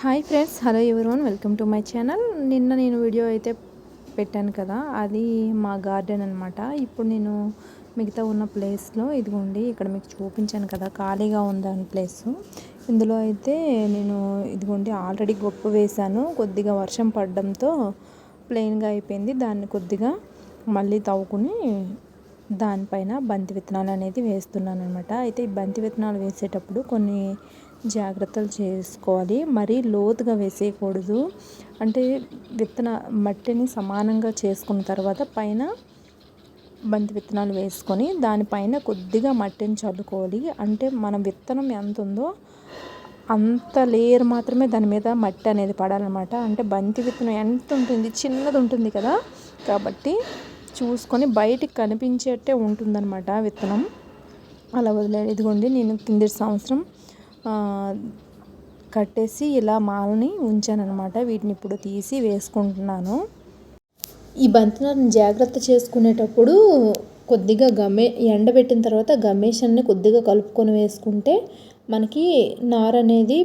Hi friends hello everyone welcome to my channel. నిన్న నేను video అయితే పెట్టాను కదా అది మా గార్డెన్ అనమాట ఇప్పుడు నేను మిగతా ఉన్న ప్లేస్లో ఇదిగోండి ఇక్కడ మీకు చూపించాను కదా ఖాళీగా ఉందని ప్లేస్. ఇందులో అయితే నేను ఇదిగోండి ఆల్రెడీ గొప్ప వేశాను. కొద్దిగా వర్షం పడడంతో ప్లెయిన్గా అయిపోయింది. దాన్ని కొద్దిగా మళ్ళీ తవ్వుకుని దానిపైన బంతి విత్తనాలు అనేది వేస్తున్నాను అనమాట అయితే ఈ బంతి విత్తనాలు వేసేటప్పుడు కొన్ని జాగ్రత్తలు చేసుకోవాలి. మరీ లోతుగా వేసేయకూడదు. అంటే విత్తన మట్టిని సమానంగా చేసుకున్న తర్వాత పైన బంతి విత్తనాలు వేసుకొని దానిపైన కొద్దిగా మట్టిని చల్లుకోవాలి. అంటే మన విత్తనం ఎంత ఉందో అంత లేయర్ మాత్రమే దాని మీద మట్టి అనేది పడాలన్నమాట. అంటే బంతి విత్తనం ఎంత ఉంటుంది? చిన్నది ఉంటుంది కదా. కాబట్టి చూసుకొని బయటికి కనిపించేట్టే ఉంటుందన్నమాట విత్తనం. అలా వదిలేదు ఇదిగోండి నేను కిందటి సంవత్సరం కట్టేసి ఇలా మాలని ఉంచానన్నమాట. వీటిని ఇప్పుడు తీసి వేసుకుంటున్నాను. ఈ బంతినారుని జాగ్రత్త చేసుకునేటప్పుడు కొద్దిగా గమే ఎండబెట్టిన తర్వాత గమేషన్ని కొద్దిగా కలుపుకొని వేసుకుంటే మనకి నార అనేది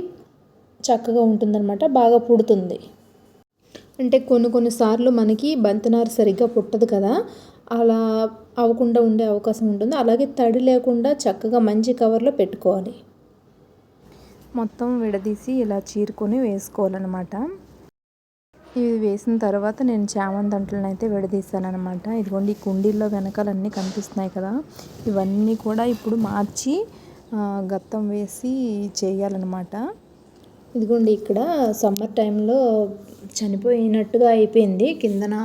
చక్కగా ఉంటుందన్నమాట. బాగా పుడుతుంది. అంటే కొన్ని కొన్నిసార్లు మనకి బంతినారు సరిగ్గా పుట్టదు కదా. అలా అవ్వకుండా ఉండే అవకాశం ఉంటుంది. అలాగే తడి లేకుండా చక్కగా మంచి కవర్లో పెట్టుకోవాలి. మొత్తం విడదీసి ఇలా చీరుకొని వేసుకోవాలన్నమాట. ఇవి వేసిన తర్వాత నేను చామంతి అంట్లను అయితే విడదీస్తాను ఇదిగోండి ఈ కుండీల్లో వెనకాలన్నీ కనిపిస్తున్నాయి కదా. ఇవన్నీ కూడా ఇప్పుడు మార్చి గత్తం వేసి చేయాలన్నమాట. ఇదిగోండి ఇక్కడ సమ్మర్ టైంలో చనిపోయినట్టుగా అయిపోయింది. కిందన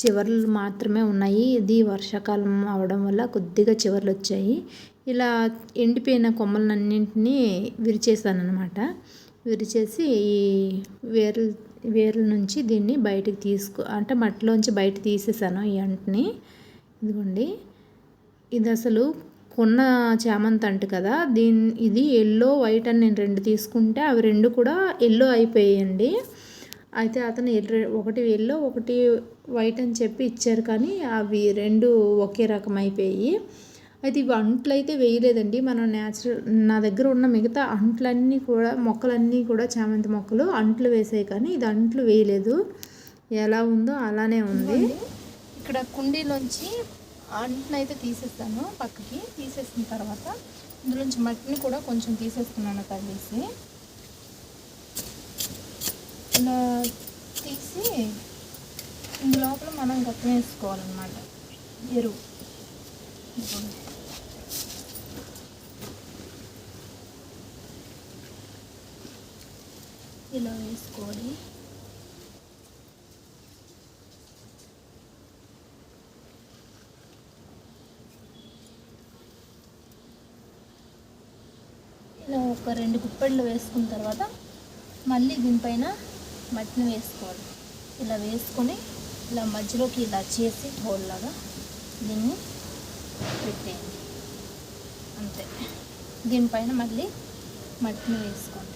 చివర్లు మాత్రమే ఉన్నాయి. ఇది వర్షాకాలం అవడం వల్ల కొద్దిగా చివర్లు వచ్చాయి. ఇలా ఎండిపోయిన కొమ్మలన్నింటినీ విరిచేసాను అనమాట విరిచేసి ఈ వేర్లు వేర్ల నుంచి దీన్ని బయటకు తీసుకో అంటే మట్టిలోంచి బయట తీసేసాను ఈ అంటిని. ఇదిగోండి. ఇది అసలు కొన్న చామంతి అంటు కదా. దీని ఇది ఎల్లో వైట్ అని నేను రెండు తీసుకుంటే అవి రెండు కూడా ఎల్లో అయిపోయాయండి. అయితే అతను ఒకటి ఎల్లో ఒకటి వైట్ అని చెప్పి ఇచ్చారు కానీ అవి రెండు ఒకే రకం అయిపోయి అయితే ఇవి అంట్లు అయితే వేయలేదండి. మనం న్యాచురల్ నా దగ్గర ఉన్న మిగతా అంట్లన్నీ కూడా మొక్కలన్నీ కూడా చామంతి మొక్కలు అంట్లు వేసాయి కానీ ఇది అంట్లు వేయలేదు. ఎలా ఉందో అలానే ఉంది. ఇక్కడ కుండీలోంచి అంటును అయితే తీసేస్తాను పక్కకి. తీసేసిన తర్వాత ఇందులోంచి మట్టిని కూడా కొంచెం తీసేస్తున్నాను తగిలేసి ఇలా తీసి ఇందులోపల మనం గతం వేసుకోవాలన్నమాట. ఎరువు. ఇలా వేసుకోవాలి ఇలా ఒక రెండు గుప్పెళ్ళు వేసుకున్న తర్వాత మళ్ళీ దీనిపైన మట్టిని వేసుకోవాలి. ఇలా వేసుకొని ఇలా మధ్యలోకి ఇలా చేసి హోల్లాగా దీన్ని పెట్టేయండి. అంతే. దీనిపైన మళ్ళీ మట్టిని వేసుకోండి.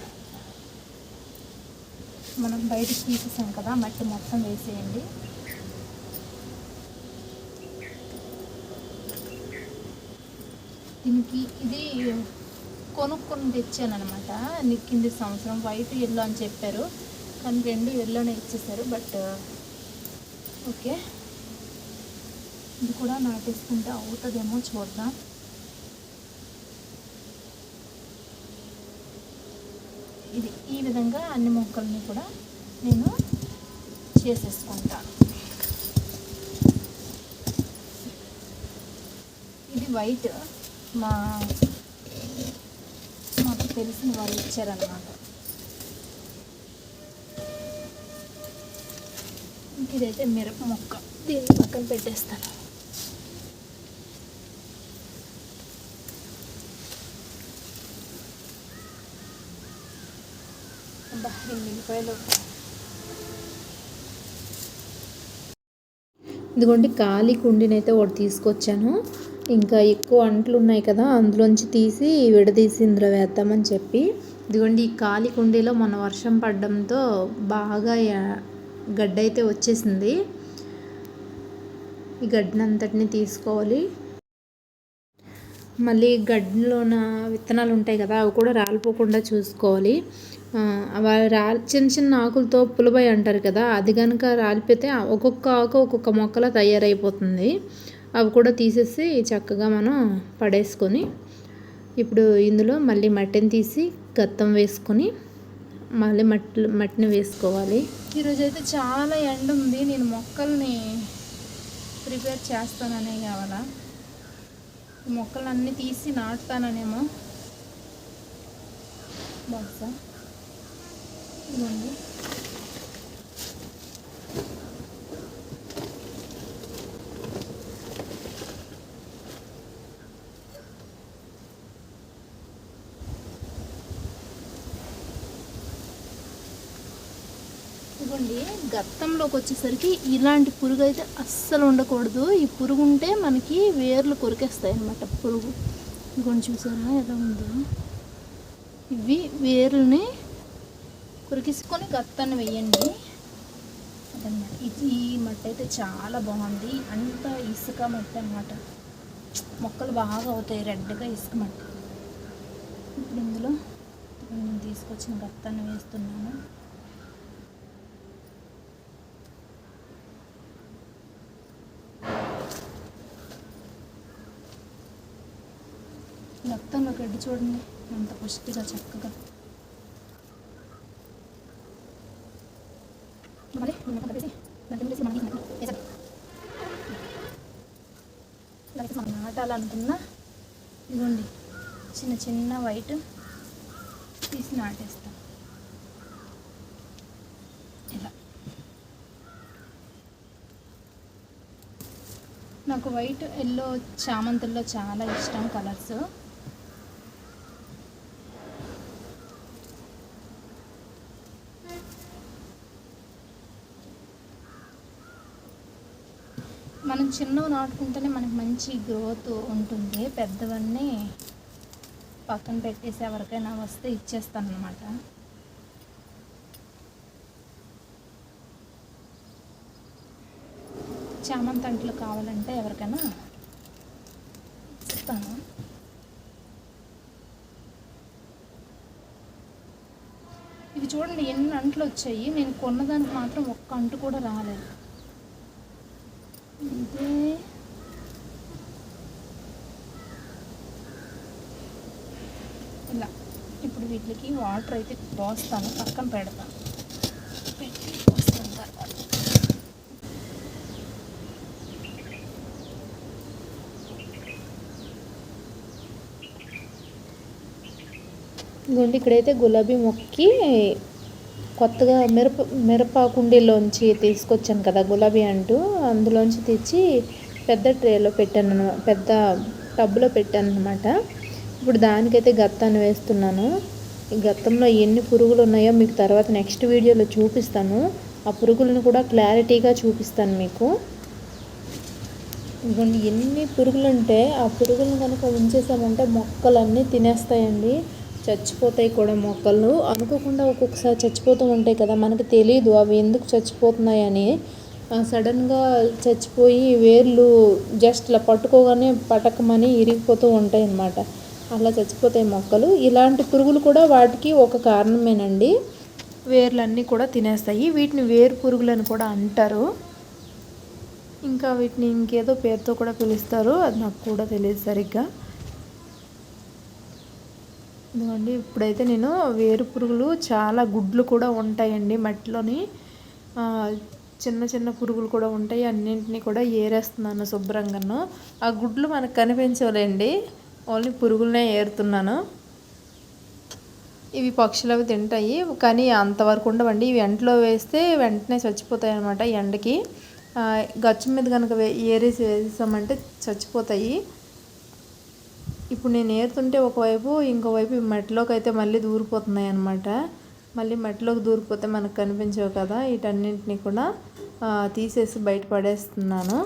మనం బయటకు తీసేసాం కదా మట్టి మొత్తం వేసేయండి. దీనికి ఇది కొనుక్కొని తెచ్చాను అనమాట కింది సంవత్సరం. వైట్ ఎల్లో అని చెప్పారు. కానీ రెండు ఎల్లోనే ఇచ్చేసారు బట్ ఓకే. ఇది కూడా నాటేసుకుంటే అవుతుందేమో చూద్దాం. ఇది ఈ విధంగా అన్ని మొక్కల్ని కూడా నేను చేసేసుకుంటాను. ఇది వైట్ మా మాకు తెలిసిన వాళ్ళు ఇచ్చారనమాట ఇదైతే మిరప మొక్క. దీన్ని పక్కన పెట్టేస్తాను. ఇదిగోండి ఖాళీ కుండీనైతే ఒకటి తీసుకొచ్చాను. ఇంకా ఎక్కువ అంట్లు ఉన్నాయి కదా అందులోంచి తీసి విడదీసి ఇందులో వేద్దామని చెప్పి. ఇదిగోండి ఈ ఖాళీ కుండీలో మన వర్షం పడడంతో బాగా గడ్డ అయితే వచ్చేసింది. ఈ గడ్డనంతటిని తీసుకోవాలి. మళ్ళీ గడ్డలోన విత్తనాలు ఉంటాయి కదా అవి కూడా రాలిపోకుండా చూసుకోవాలి. రా చిన్న చిన్న ఆకులతో పులబై అంటారు కదా అది కనుక రాలిపోతే ఒక్కొక్క ఆకు ఒక్కొక్క మొక్కలా తయారైపోతుంది. అవి కూడా తీసేసి చక్కగా మనం పడేసుకొని ఇప్పుడు ఇందులో మళ్ళీ మట్టిని తీసి గత్తం వేసుకొని మళ్ళీ మట్టి మట్టిని వేసుకోవాలి. ఈరోజు అయితే చాలా ఎండ ఉంది నేను మొక్కల్ని ప్రిపేర్ చేస్తాననే కావాలా? మొక్కలన్నీ తీసి నాటుతాననేమో. బహుశా ఇదిగోండి ఇదిగోండి గత్తంలోకి వచ్చేసరికి ఇలాంటి పురుగు అయితే అస్సలు ఉండకూడదు. ఈ పురుగు ఉంటే మనకి వేర్లు కొరికేస్తాయి అన్నమాట పురుగు. ఇదిగోండి చూసారా ఎలా ఉందో. ఇవి వేర్లని కొరికిసుకొని గత్తాన్ని వేయండి. అదనమాట ఇది ఈ మట్టి అయితే చాలా బాగుంది. అంత ఇసుక మట్టి అనమాట మొక్కలు బాగా అవుతాయి. రెడ్గా ఇసుక మట్టి. ఇప్పుడు ఇందులో నేను తీసుకొచ్చిన గత్తాన్ని వేస్తున్నాను. గత్తంలో గడ్డి చూడండి. ఎంత పుష్టిగా చక్కగా మరి మనం మనం నాటాలనుకున్న ఇదిగోండి చిన్న చిన్న వైట్ తీసి నాటేస్తాం. ఇలా. నాకు వైట్ ఎల్లో చామంతుల్లో చాలా ఇష్టం కలర్స్ మనం చిన్నవి నాటుకుంటేనే మనకి మంచి గ్రోత్ ఉంటుంది. పెద్దవన్నీ పక్కన పెట్టేసి ఎవరికైనా వస్తే ఇచ్చేస్తాను అనమాట చామంతి అంట్లు కావాలంటే ఎవరికైనా ఇస్తాను. ఇవి చూడండి ఎన్ని అంట్లు వచ్చాయి. నేను కొన్నదానికి మాత్రం ఒక్క అంటు కూడా రాలేదు. ఇలా. ఇప్పుడు వీటికి వాటర్ అయితే పోస్తాను. పక్కన పెడతాను. పెట్టి పోస్తాను తర్వాత. ఇదిగోండి ఇక్కడైతే గులాబీ మొక్కకి కొత్తగా మిరప మిరప కుండీలోంచి తీసుకొచ్చాను కదా గులాబీ అంటూ అందులోంచి తెచ్చి పెద్ద ట్రేలో పెట్టాను పెద్ద టబ్లో పెట్టాను అనమాట ఇప్పుడు దానికైతే గత్తాన్ని వేస్తున్నాను. ఈ గత్తంలో ఎన్ని పురుగులు ఉన్నాయో మీకు తర్వాత నెక్స్ట్ వీడియోలో చూపిస్తాను. ఆ పురుగులను కూడా క్లారిటీగా చూపిస్తాను మీకు. ఇదిగోండి ఎన్ని పురుగులు ఉంటే ఆ పురుగులను కనుక ఉంచేసామంటే మొక్కలన్నీ తినేస్తాయండి. చచ్చిపోతాయి కూడా మొక్కలు. అనుకోకుండా ఒక్కొక్కసారి చచ్చిపోతూ ఉంటాయి కదా మనకు తెలియదు అవి ఎందుకు చచ్చిపోతున్నాయని సడన్గా చచ్చిపోయి వేర్లు జస్ట్ ఇలా పట్టుకోగానే పటకమని ఇరిగిపోతూ ఉంటాయి అన్నమాట అలా చచ్చిపోతాయి మొక్కలు. ఇలాంటి పురుగులు కూడా వాటికి ఒక కారణమేనండి. వేర్లన్నీ కూడా తినేస్తాయి. వీటిని వేరు పురుగులని కూడా అంటారు. ఇంకా వీటిని ఇంకేదో పేరుతో కూడా పిలుస్తారు. అది నాకు కూడా తెలియదు సరిగ్గా. ఇదిగోండి ఇప్పుడైతే నేను వేరు పురుగులు చాలా గుడ్లు కూడా ఉంటాయండి మట్టిలోని. చిన్న చిన్న పురుగులు కూడా ఉంటాయి. అన్నింటినీ కూడా ఏరేస్తున్నాను శుభ్రంగాను. ఆ గుడ్లు మనకు కనిపించవులేండి. ఓన్లీ పురుగులనే ఏరుతున్నాను. ఇవి పక్షులు అవి తింటాయి. కానీ అంతవరకు ఉండవండి. ఇవి ఎండలో వేస్తే వెంటనే చచ్చిపోతాయి అనమాట ఎండకి గచ్చు మీద కనుక వే ఏరేసి వేసామంటే చచ్చిపోతాయి. ఇప్పుడు నేను ఏరుతుంటే ఒకవైపు ఇంకోవైపు ఈ మట్టిలోకి అయితే మళ్ళీ దూరిపోతున్నాయి అనమాట మళ్ళీ మట్టిలోకి దూరిపోతే మనకు కనిపించవు కదా. వీటన్నింటినీ కూడా తీసేసి బయట పడేస్తున్నాను.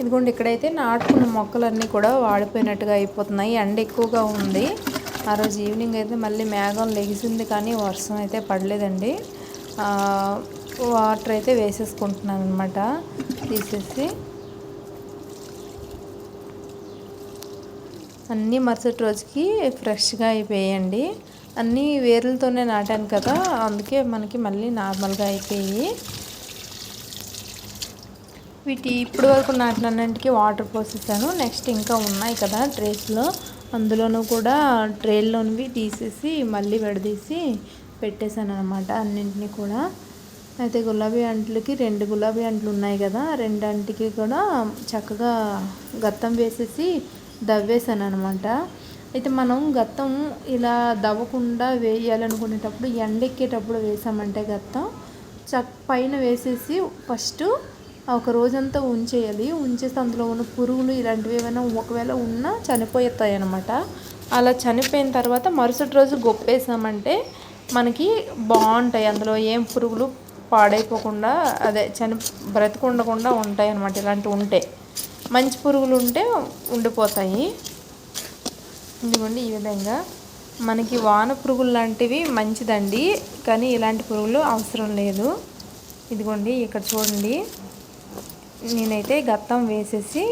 ఇదిగోండి ఇక్కడైతే నాటుకున్న మొక్కలన్నీ కూడా వాడిపోయినట్టుగా అయిపోతున్నాయి. ఎండ ఎక్కువగా ఉంది. ఆ రోజు ఈవినింగ్ అయితే మళ్ళీ మేఘం లెగిసింది కానీ వర్షం అయితే పడలేదండి. వాటర్ అయితే వేసేసుకుంటున్నాను అనమాట తీసేసి అన్నీ మరుసటి రోజుకి ఫ్రెష్గా అయిపోయాయండి. అన్నీ వేర్లతోనే నాటాను కదా అందుకే మనకి మళ్ళీ నార్మల్గా అయిపోయి వీటి ఇప్పటి వరకు నాటినన్నింటికి వాటర్ పోసేసాను. నెక్స్ట్ ఇంకా ఉన్నాయి కదా ట్రేస్లో. అందులోనూ కూడా ట్రేల్లోనివి తీసేసి మళ్ళీ విడదీసి పెట్టేశాను అనమాట అన్నింటినీ కూడా. అయితే గులాబీ అంట్లకి రెండు గులాబీ అంట్లు ఉన్నాయి కదా రెండంటికి కూడా చక్కగా గత్తం వేసేసి దవ్వేసాను అనమాట అయితే మనం గత్తం ఇలా దవ్వకుండా వేయాలనుకునేటప్పుడు ఎండెక్కేటప్పుడు వేసామంటే గత్తం చక్ పైన వేసేసి ఫస్ట్ ఒక రోజంతా ఉంచేయాలి. ఉంచేసి అందులో ఉన్న పురుగులు ఇలాంటివి ఏమైనా ఒకవేళ ఉన్నా చనిపోతాయి అనమాట అలా చనిపోయిన తర్వాత మరుసటి రోజు గొప్పేసామంటే మనకి బాగుంటాయి. అందులో ఏం పురుగులు పాడైపోకుండా అదే చని బ్రతికుండకుండా ఉంటాయి అనమాట ఇలాంటివి ఉంటే. మంచి పురుగులు ఉంటే ఉండిపోతాయి. ఇదిగోండి ఈ విధంగా. మనకి వాన పురుగులు లాంటివి మంచిదండి కానీ ఇలాంటి పురుగులు అవసరం లేదు. ఇదిగోండి ఇక్కడ చూడండి. నేనైతే గత్తం వేసేసి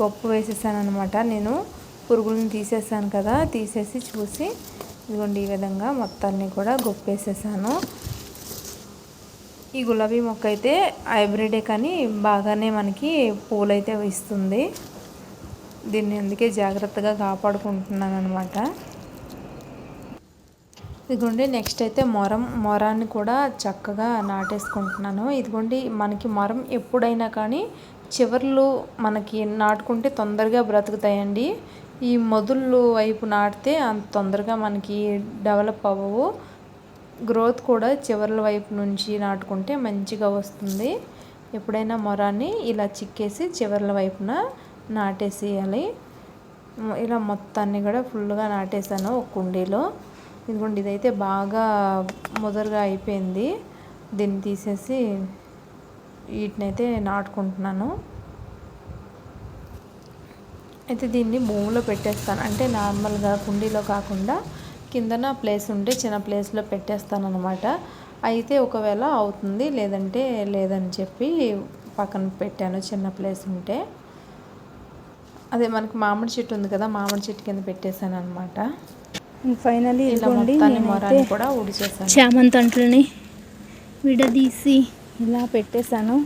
గొప్ప వేసేసాను అనమాట నేను పురుగులను తీసేసాను కదా తీసేసి చూసి ఇదిగోండి ఈ విధంగా మొత్తాన్ని కూడా గొప్పేసేసాను. ఈ గులాబీ మొక్క అయితే హైబ్రిడే కానీ బాగానే మనకి పూలైతే ఇస్తుంది. దీన్ని అందుకే జాగ్రత్తగా కాపాడుకుంటున్నాను అనమాట ఇదిగోండి నెక్స్ట్ అయితే మొరం మొరాన్ని కూడా చక్కగా నాటేసుకుంటున్నాను. ఇదిగోండి మనకి మొరం ఎప్పుడైనా కానీ చివర్లు మనకి నాటుకుంటే తొందరగా బ్రతుకుతాయండి. ఈ మొదళ్ళు వైపు నాటితే అంత తొందరగా మనకి డెవలప్ అవ్వవు. గ్రోత్ కూడా చివర్ల వైపు నుంచి నాటుకుంటే మంచిగా వస్తుంది. ఎప్పుడైనా మొరాన్ని ఇలా చిక్కేసి చివరిల వైపున నాటేసేయాలి. ఇలా మొత్తాన్ని కూడా ఫుల్గా నాటేసాను ఒక కుండీలో. ఇదిగోండి ఇదైతే బాగా ముదరగా అయిపోయింది. దీన్ని తీసేసి వీటినైతే నాటుకుంటున్నాను. అయితే దీన్ని భూమిలో పెట్టేస్తాను. అంటే నార్మల్గా కుండీలో కాకుండా కిందన ప్లేస్ ఉంటే చిన్న ప్లేస్లో పెట్టేస్తాను అనమాట అయితే ఒకవేళ అవుతుంది లేదంటే లేదని చెప్పి పక్కన పెట్టాను చిన్న ప్లేస్ ఉంటే. అదే మనకి మామిడి చెట్టు ఉంది కదా మామిడి చెట్టు కింద పెట్టేశాను అనమాట ఫైనలీ ఇలా ఇదిగోండి మొరాన్ని కూడా ఉడిచేసాను చామంతంట్లని విడదీసి ఇలా పెట్టేశాను.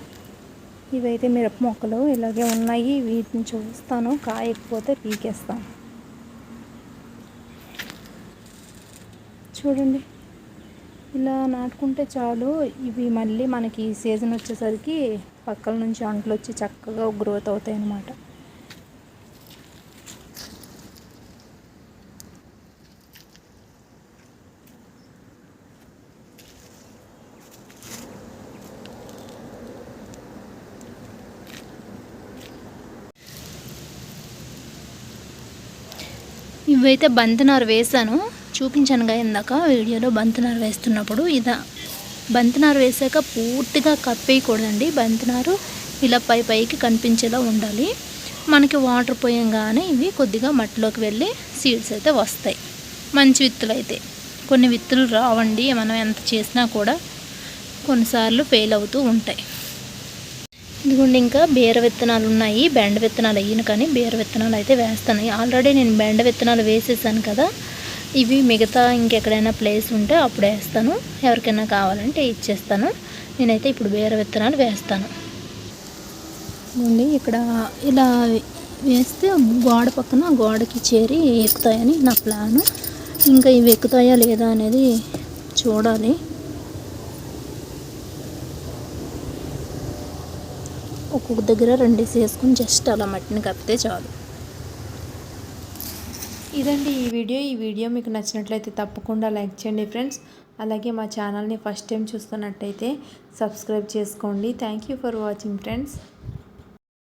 ఇవైతే మిరప మొక్కలు ఇలాగే ఉన్నాయి. వీటిని చూస్తాను. కాయకపోతే పీకేస్తాను. చూడండి. ఇలా నాటుకుంటే చాలు. ఇవి మళ్ళీ మనకి సీజన్ వచ్చేసరికి పక్కల నుంచి అంట్లు వచ్చి చక్కగా గ్రోత్ అవుతాయి అన్నమాట ఇవైతే బంతినారు వేసాను. చూపించానుగా ఇందాక వీడియోలో బంతినారు వేస్తున్నప్పుడు. ఇదా బంతినారు వేసాక పూర్తిగా కప్పేయకూడదండి. బంతినారు ఇలా పై పైకి కనిపించేలా ఉండాలి. మనకి వాటర్ పోయంగానే ఇవి కొద్దిగా మట్టిలోకి వెళ్ళి సీడ్స్ అయితే వస్తాయి. మంచి విత్తులు అయితే. కొన్ని విత్తులు రావండి. మనం ఎంత చేసినా కూడా కొన్నిసార్లు ఫెయిల్ అవుతూ ఉంటాయి. ఇదిగోండి ఇంకా బీర విత్తనాలు ఉన్నాయి. బెండ విత్తనాలు అయ్యిన కానీ బీర విత్తనాలు అయితే వేస్తున్నాయి ఆల్రెడీ నేను బెండ విత్తనాలు వేసేసాను కదా. ఇవి మిగతా ఇంకెక్కడైనా ప్లేస్ ఉంటే అప్పుడు వేస్తాను. ఎవరికైనా కావాలంటే ఇచ్చేస్తాను. నేనైతే ఇప్పుడు బీర విత్తనాలు వేస్తాను. ఇక్కడ ఇలా వేస్తే గోడ పక్కన గోడకి చేరి ఎక్కుతాయని నా ప్లాను. ఇంకా ఇవి ఎక్కుతాయా లేదా అనేది చూడాలి. ఒక్కొక్క దగ్గర రెండేసి వేసుకొని జస్ట్ అలా మట్టిని కప్పితే చాలు. ఇదండి ఈ వీడియో. ఈ వీడియో మీకు నచ్చినట్లయితే తప్పకుండా లైక్ చేయండి ఫ్రెండ్స్. అలాగే మా ఛానల్ని ఫస్ట్ టైం చూస్తున్నట్టయితే సబ్స్క్రైబ్ చేసుకోండి. Thank you for watching friends.